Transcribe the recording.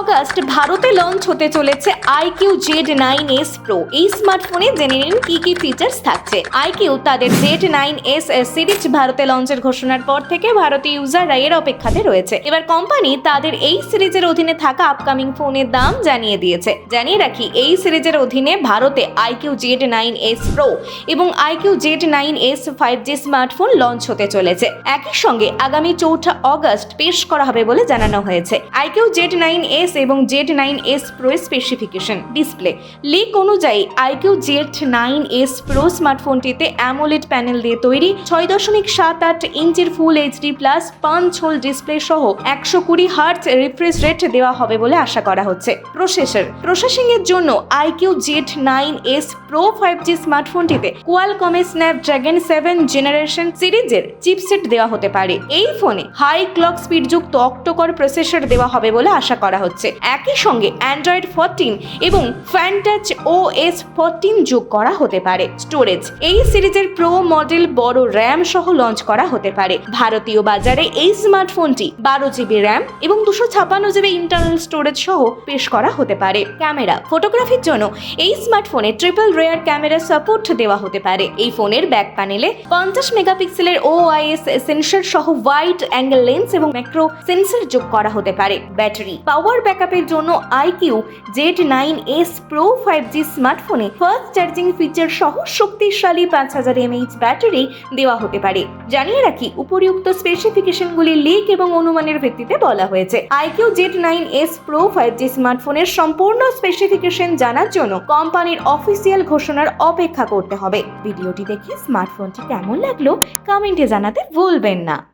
August ভারতে launch হতে চলেছে iQOO Z nine S pro এই স্মার্টফোনে জেনে নিন কি কি ফিচার্স থাকছে। আইকিউ তাদের জেড নাইন এস সিরিজ ভারতে লঞ্চের ঘোষণার পর থেকে ভারতীয় ইউজাররা এর অপেক্ষাতে রয়েছে। এবার কোম্পানি তাদের এই সিরিজের অধীনে থাকা আপকামিং ফোনের দাম জানিয়ে দিয়েছে। জানিয়ে রাখি, এই সিরিজের অধীনে ভারতে iQOO Z nine S pro এবং iQOO Z nine S five G smartphone launch হতে চলেছে। একই সঙ্গে আগামী চৌঠা অগস্ট পেশ করা হবে বলে জানানো হয়েছে। আইকিউ জেড নাইন এস এবং Z nine S pro specification display leak অনুযায়ী iQOO Z nine S pro স্মার্টফোনটিতে AMOLED panel দিয়ে তৈরি ছয় দশমিক সাত আট ইঞ্চির ফুল এইচডি প্লাস পাঁচ হোল ডিসপ্লে সহ একশো কুড়ি হার্ট রিফ্রেশ রেট দেওয়া হবে বলে আশা করা হচ্ছে। প্রসেসর প্রসেসিং এর জন্য iQOO Z nine S pro five G স্মার্টফোনটিতে কোয়ালকমের স্ন্যাপড্রাগন সেভেন জেনারেশন সিরিজের চিপসেট দেওয়া হতে পারে। এই ফোনে হাই ক্লক স্পিডযুক্ত অক্টোকর প্রসেসর দেওয়া হবে বলে আশা করা হচ্ছে। একই সঙ্গে অ্যান্ড্রয়েড ফোরটিন এবং ফ্যান্টাচ ও এস ফোরটিন যোগ করা হতে পারে। স্টোরেজ এই সিরিজের প্রো মডেল বড় র্যাম সহ লঞ্চ করা হতে পারে। ভারতীয় বাজারে এই স্মার্টফোনটি বারো জিবি র্যাম এবং দুশো ছাপ্পান্ন জিবি ইন্টারনাল স্টোরেজ সহ পেশ করা হতে পারে। ক্যামেরা ফটোগ্রাফির জন্য এই স্মার্টফোনে ট্রিপল রেয়ার ক্যামেরা সাপোর্ট দেওয়া হতে পারে। এই ফোনের ব্যাক প্যানেলে পঞ্চাশ মেগাপিক্সেলের ও আইএস সেন্সর সহ ওয়াইড অ্যাঙ্গেল লেন্স এবং ম্যাক্রো সেন্সর যোগ করা হতে পারে। ব্যাটারি পাওয়ার ব্যাকআপের জন্য iQOO Z nine S pro five G স্মার্টফোনে ফার্স্ট চার্জিং ফিচার সহ শক্তিশালী পাঁচ হাজার এমএইচ ব্যাটারি দেওয়া হতে পারে। জানিয়ে রাখি, উপরিউক্ত স্পেসিফিকেশনগুলি লিক এবং অনুমানের ভিত্তিতে বলা হয়েছে। IQOO Z nine S pro five G স্মার্টফোনের সম্পূর্ণ স্পেসিফিকেশন জানার জন্য কোম্পানির অফিসিয়াল ঘোষণার অপেক্ষা করতে হবে। ভিডিওটি দেখে স্মার্টফোনটি কেমন লাগল কমেন্টে জানাতে ভুলবেন না।